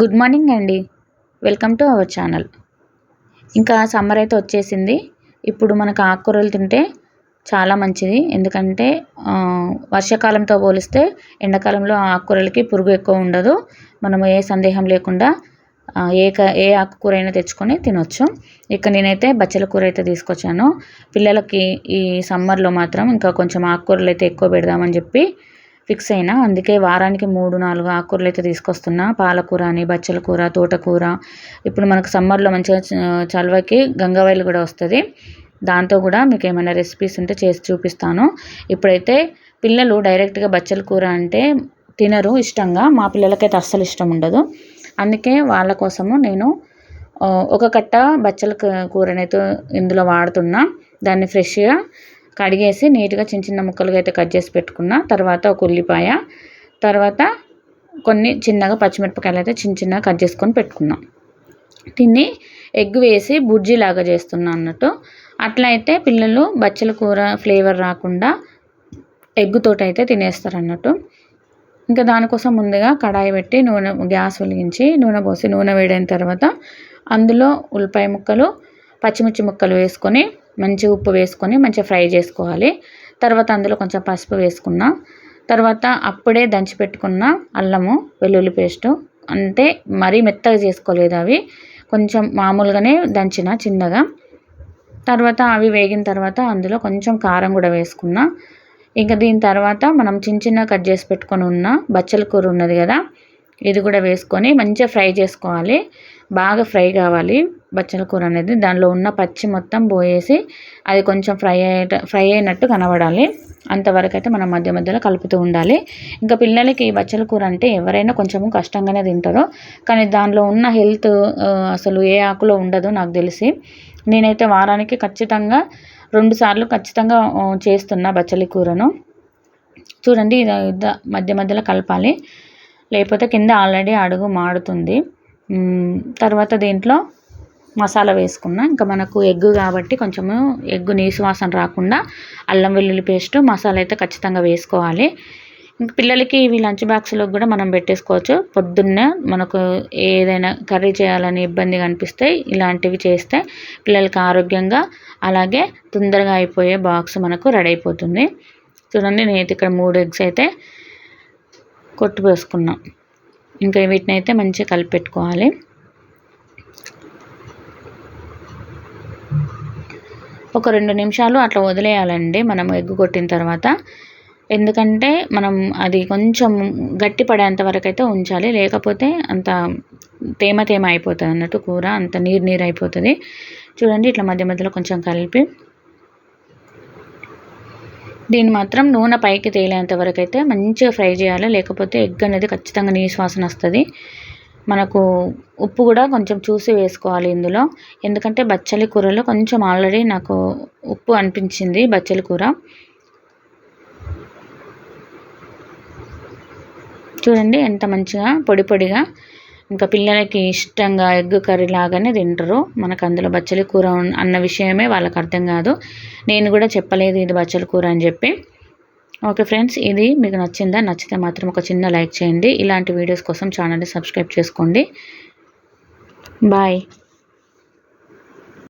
Good morning అండి. Welcome to our channel. ఇంకా summer అయితే వచ్చేసింది. ఇప్పుడు మనకు ఆకుకూరలు తింటే చాలా మంచిది. ఎందుకంటే వర్షాకాలంతో పోలిస్తే ఎండాకాలంలో ఆకుకూరలకి పురుగు ఎక్కువ ఉండదు. మనం ఏ సందేహం లేకుండా ఏ ఏ ఆకుకూర అయినా తెచ్చుకొని తినొచ్చు. ఇక్కడ నేనైతే బచ్చల కూర అయితే తీసుకొచ్చాను. పిల్లలకి ఈ సమ్మర్లో మాత్రం ఇంకా కొంచెం ఆకుకూరలు అయితే ఎక్కువ పెడదామని చెప్పి ఫిక్స్ అయినా అందుకే వారానికి మూడు నాలుగు ఆకుకూరలు అయితే తీసుకొస్తున్నా. పాలకూర అని బచ్చల కూర తోటకూర. ఇప్పుడు మనకు సమ్మర్లో మంచిగా చలవకి గంగవాయిలు కూడా వస్తుంది. దాంతో కూడా మీకు ఏమైనా రెసిపీస్ ఉంటే చేసి చూపిస్తాను. ఇప్పుడైతే పిల్లలు డైరెక్ట్గా బచ్చల కూర అంటే తినరు ఇష్టంగా. మా పిల్లలకైతే అస్సలు ఇష్టం ఉండదు. అందుకే వాళ్ళ కోసము నేను ఒక కట్ట బచ్చల కూరనైతే ఇందులో వాడుతున్నా. దాన్ని ఫ్రెష్గా కడిగేసి నీట్గా చిన్న చిన్న ముక్కలుగా అయితే కట్ చేసి పెట్టుకున్న తర్వాత ఒక ఉల్లిపాయ తర్వాత కొన్ని చిన్నగా పచ్చిమిరపకాయలు అయితే చిన్న చిన్నగా కట్ చేసుకొని పెట్టుకున్నాం. తిని ఎగ్ వేసి బుజ్జిలాగా చేస్తున్నా అన్నట్టు. అట్లా అయితే పిల్లలు బచ్చల కూర ఫ్లేవర్ రాకుండా ఎగ్గుతోటి అయితే తినేస్తారు అన్నట్టు. ఇంకా దానికోసం ముందుగా కడాయి పెట్టి నూనె గ్యాస్ వెలిగించి నూనె పోసి నూనె వేడైన తర్వాత అందులో ఉల్లిపాయ ముక్కలు పచ్చిమిర్చి ముక్కలు వేసుకొని మంచిగా ఉప్పు వేసుకొని మంచిగా ఫ్రై చేసుకోవాలి. తర్వాత అందులో కొంచెం పసుపు వేసుకున్న. తర్వాత అప్పుడే దంచి పెట్టుకున్న అల్లము వెల్లుల్లి పేస్టు అంటే మరీ మెత్తగా చేసుకోలేదు అవి. కొంచెం మామూలుగానే దంచిన చిన్నగా. తర్వాత అవి వేగిన తర్వాత అందులో కొంచెం కారం కూడా వేసుకున్న. ఇంకా దీని తర్వాత మనం చిన్న చిన్న కట్ చేసి పెట్టుకొని ఉన్న బచ్చల కూర ఉన్నది కదా ఇది కూడా వేసుకొని మంచిగా ఫ్రై చేసుకోవాలి. బాగా ఫ్రై కావాలి. బచ్చల కూర అనేది దానిలో ఉన్న పచ్చి మొత్తం పోయేసి అది కొంచెం ఫ్రై అయ్యేట ఫ్రై అయినట్టు కనబడాలి. అంతవరకు అయితే మనం మధ్య మధ్యలో కలుపుతూ ఉండాలి. ఇంకా పిల్లలకి బచ్చల కూర అంటే ఎవరైనా కొంచెం కష్టంగానే తింటారు. కానీ దానిలో ఉన్న హెల్త్ అసలు ఏ ఆకులో ఉండదు నాకు తెలిసి. నేనైతే వారానికి ఖచ్చితంగా రెండు సార్లు ఖచ్చితంగా చేస్తున్నా బచ్చలి కూరను. చూడండి ఇది మధ్య మధ్యలో కలపాలి. లేకపోతే కింద ఆల్రెడీ అడుగు మాడుతుంది. తర్వాత దీంట్లో మసాలా వేసుకున్న. ఇంకా మనకు ఎగ్ కాబట్టి కొంచెము ఎగ్ నీసువాసన రాకుండా అల్లం వెల్లుల్లి పేస్ట్ మసాలా అయితే ఖచ్చితంగా వేసుకోవాలి. ఇంక పిల్లలకి ఇవి లంచ్ బాక్స్లో కూడా మనం పెట్టేసుకోవచ్చు. పొద్దున్న మనకు ఏదైనా కర్రీ చేయాలని ఇబ్బందిగా అనిపిస్తే ఇలాంటివి చేస్తే పిల్లలకి ఆరోగ్యంగా అలాగే తొందరగా అయిపోయే బాక్స్ మనకు రెడీ అయిపోతుంది. చూడండి నేనైతే ఇక్కడ మూడు ఎగ్స్ అయితే కొట్టు వేసుకున్నాను ఇంకా వీటిని అయితే మంచిగా కలిపి పెట్టుకోవాలి ఒక రెండు నిమిషాలు అట్లా వదిలేయాలండి మనం ఎగ్గు కొట్టిన తర్వాత. ఎందుకంటే మనం అది కొంచెం గట్టి పడేంత వరకు అయితే ఉంచాలి లేకపోతే అంత తేమ తేమ అయిపోతుంది అన్నట్టు కూర అంత నీరు నీరు అయిపోతుంది. చూడండి ఇట్లా మధ్య మధ్యలో కొంచెం కలిపి దీన్ని మాత్రం నూనె పైకి తేలేంత వరకు అయితే మంచిగా ఫ్రై చేయాలి. లేకపోతే ఎగ్ అనేది ఖచ్చితంగా నీసు వాసన వస్తుంది. మనకు ఉప్పు కూడా కొంచెం చూసి వేసుకోవాలి ఇందులో. ఎందుకంటే బచ్చలి కూరలో కొంచెం ఆల్రెడీ నాకు ఉప్పు అనిపించింది బచ్చలి కూర. చూడండి ఎంత మంచిగా పొడి పొడిగా ఇంకా పిల్లలకి ఇష్టంగా ఎగ్ కర్రీ లాగానే తింటారు. మనకు అందులో బచ్చలి కూర అన్న విషయమే వాళ్ళకి అర్థం కాదు. నేను కూడా చెప్పలేదు ఇది బచ్చలి కూర అని చెప్పి. ఓకే ఫ్రెండ్స్ ఇది మీకు నచ్చిందా? నచ్చితే మాత్రం ఒక చిన్న లైక్ చేయండి. ఇలాంటి వీడియోస్ కోసం ఛానల్ని సబ్స్క్రైబ్ చేసుకోండి. బాయ్.